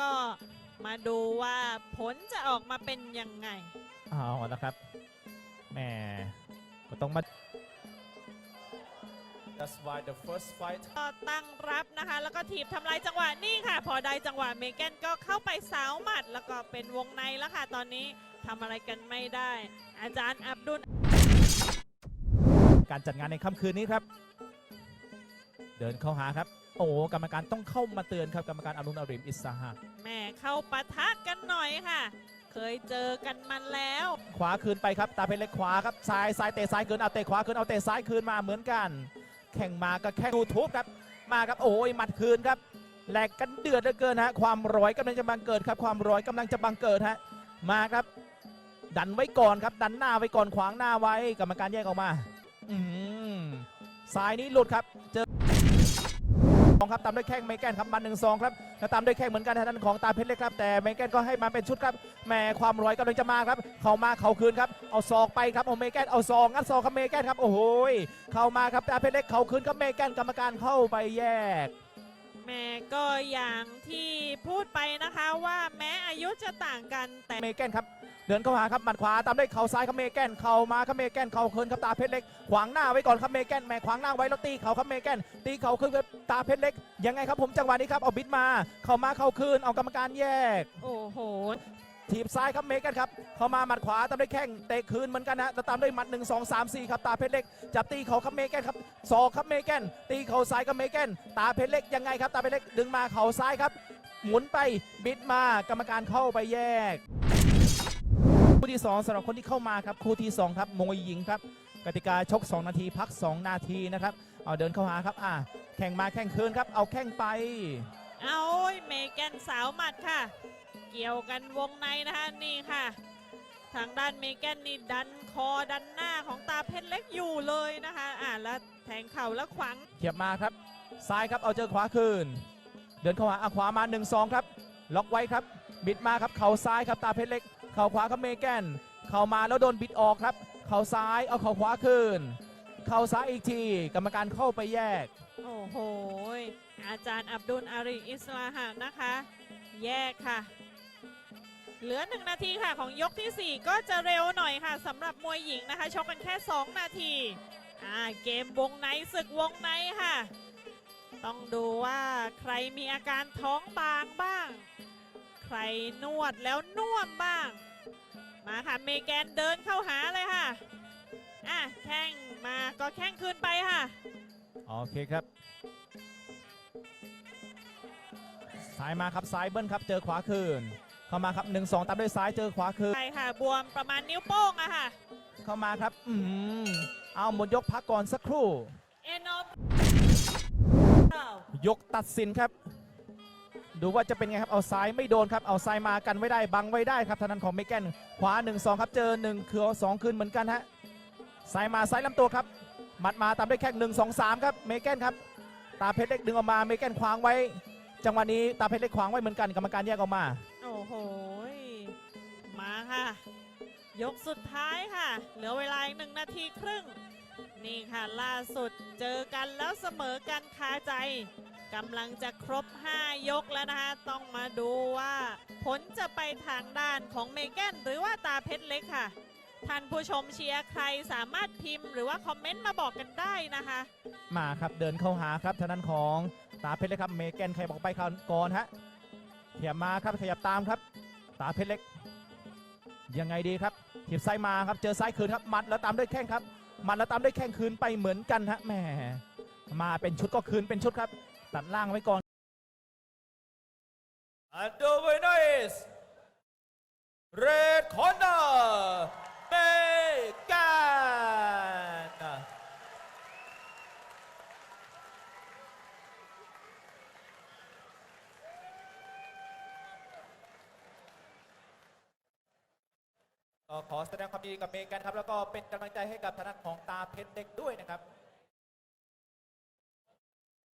ก็มาดูว่าผลจะออกมาเป็นยังไง เอาละครับแหมก็ต้องมา That's why the first fight ก็ตั้งรับนะคะ แล้วก็ถีบทำลายจังหวะนี่ค่ะ พอได้จังหวะเมแกนก็เข้าไปสาวหมัด แล้วก็เป็นวงในแล้วค่ะ ตอนนี้ทำอะไรกันไม่ได้ อาจารย์อับดุล การจัดงานในค่ำคืนนี้ครับ เดินเข้าหาครับ โอ้กรรมการต้องเข้ามาเตือนครับกรรมการอรุณอริมอิสหะแม่เข้าปะทะกันหน่อยค่ะ เคยเจอกันมาแล้ว ขวาคืนไปครับตาเพชรเล็กขวาครับซ้ายซ้ายเตะซ้ายคืนเอาเตะขวาคืนเอาเตะซ้ายคืนมาเหมือนกัน แข่งมาก็แข่งยูทูบครับมาครับโอ้ยหมัดคืนครับแหลกกันเดือดเหลือเกินฮะความร้อยกำลังจะบังเกิดครับความร้อยกำลังจะบังเกิดฮะมาครับ ดันไว้ก่อนครับดันหน้าไว้ก่อนขวางหน้าไว้กรรมการแยกออกมา อืมซ้ายนี้หลุดครับเจอสอง ครับตามด้วยแข้งเมแกนครับมันหนึ่งสองครับแล้วตามด้วยแข้งเหมือนกันทางด้านของตาเพชรเล็กครับ แต่เมแกนก็ให้มาเป็นชุดครับแหมความร้อยกำลังจะมาครับ เข้ามาเข่าคืนครับเอาศอกไปครับเอาเมแกนเอาศอกงัดศอกครับเมแกนครับโอ้โหเข้ามาครับตาเพชรเล็กเข่าคืนครับเมแกนกรรมการเข้าไปแยก แม่ก็อย่างที่พูดไปนะคะว่าแม้อายุจะต่างกันแต่เมแกนครับเดินเข้าหาครับหมัดขวาตามด้วยเข่าซ้ายครับเมแกนเข่ามาครับเมแกนเข่าคืนครับตาเพชรเล็ก ขวางหน้าไว้ก่อนครับเมแกนแหมขวางหน้าไว้แล้วตีเข่าครับเมแกนตีเข่าคืนครับตาเพชรเล็กยังไงครับผมจังหวะนี้ครับเอาบิดมา เข้ามาเข่าคืนเอากรรมการแยก โอ้โห ถีบซ้ายครับเมแกนครับ เข้ามาหมัดขวาตามด้วยแข้งเตะคืนเหมือนกันนะแล้วตามด้วยหมัด 1 2 3 4 ครับตาเพชรเล็กจับตีเขาครับเมแกนครับศอกครับเมแกนตีเข่าซ้ายครับเมแกนตาเพชรเล็กยังไงครับตาเพชรเล็กดึงมาเข่าซ้ายครับ หมุนไปบิดมากรรมการเข้าไปแยกคู่ที่ 2สำหรับคนที่เข้ามาครับคู่ที่ 2 ครับมวยหญิงครับกติกาชก 2 นาทีพัก 2 นาทีนะครับเอาเดินเข้าหาครับอ่าแข่งมาแข่งคืนครับเอาแข่งไป เอาเมแกนสาวหมัดค่ะ เกี่ยวกันวงในนะคะนี่ค่ะ ทางด้านเมแกนนี่ดันคอดันหน้าของตาเพชรเล็กอยู่เลยนะคะอ่าแล้วแทงเข่าแล้วขวางเขียบมาครับ ซ้ายครับเอาเจอขวาคืน เดินเข้าหาอะขวามา 1 2 ครับ ล็อกไว้ครับ บิดมาครับเข่าซ้ายครับตาเพชรเล็ก เข่าขวาครับเมแกนเข่ามาแล้วโดนบิดออกครับ เข่าซ้ายเอาเข่าขวาคืน เข่าซ้ายอีกที กรรมการเข้าไปแยก โอ้โห อาจารย์อับดุลอารีอิสลาหะนะคะ แยกค่ะ เหลือ 1 นาทีค่ะของยกทีสี่ 4 ก็จะเร็วหน่อยค่ะสำหรับมวยหญิงนะคะชกกันแค่ 2 นาทีอ่าเกมวงในศึกวงในค่ะ ต้องดูว่าใครมีอาการท้องบางบ้าง ใครนวดแล้วน่วมบ้าง มาค่ะเมแกนเดินเข้าหาเลยค่ะอะแข้งมาก็แข้งคืนไปค่ะ โอเคครับซ้ายมาครับซ้ายเบิ้ลครับเจอขวาคืน เข้ามาครับ 1 2ตามด้วยซ้ายเจอขวาคืนใช่ค่ะ บวมประมาณนิ้วโป้งอะค่ะ เข้ามาครับอืมเอาหมดยกพักก่อนสักครู่ เอนอยกตัดสินครับ ดูว่าจะเป็นไงครับ เอาซ้ายไม่โดนครับ เอาซ้ายมากันไว้ได้ บังไว้ได้ครับทางนั้นของเมแกนขวา 1 2 ครับ เจอ 1 คือสองคืนเหมือนกันฮะ ซ้ายมาซ้ายลำตัวครับ หมัดมาตามด้วยแข้ง1 2 3 ครับ เมแกนครับ ตาเพชรเล็กดึงออกมา เมแกนขวางไว้ จังหวะนี้ตาเพชรเล็กขวางไว้เหมือนกัน กรรมการแยกออกมา โอ้โห มาค่ะ ยกสุดท้ายค่ะ เหลือเวลาอีกหนึ่งนาทีครึ่ง นี่ค่ะล่าสุดเจอกันแล้วเสมอกันคาใจกำลังจะครบ 5 ยกแล้วนะคะ ต้องมาดูว่า ผลจะไปทางด้านของเมแกนหรือว่าตาเพชรเล็กค่ะ ท่านผู้ชมเชียร์ใครสามารถพิมพ์หรือว่าคอมเมนต์มาบอกกันได้นะคะ มาครับเดินเข้าหาครับทางนั้นของตาเพชรเล็กครับเมแกนใครบอกไปก่อนฮะ ขยับมาครับขยับตามครับ ตาเพชรเล็ก ยังไงดีครับเขียบซ้ายมาครับเจอซ้ายคืนครับมัดแล้วตามด้วยแข้งครับ มัดแล้วตามด้วยแข้งคืนไปเหมือนกันฮะแหมมาเป็นชุดก็คืนเป็นชุดครับ ตัดล่างไว้ก่อน and the winner is red corner ก็ขอแสดงความยินดีกับเมกันครับ แล้วก็เป็นกำลังใจให้กับทางด้านของตาเพชรเด็กด้วยนะครับ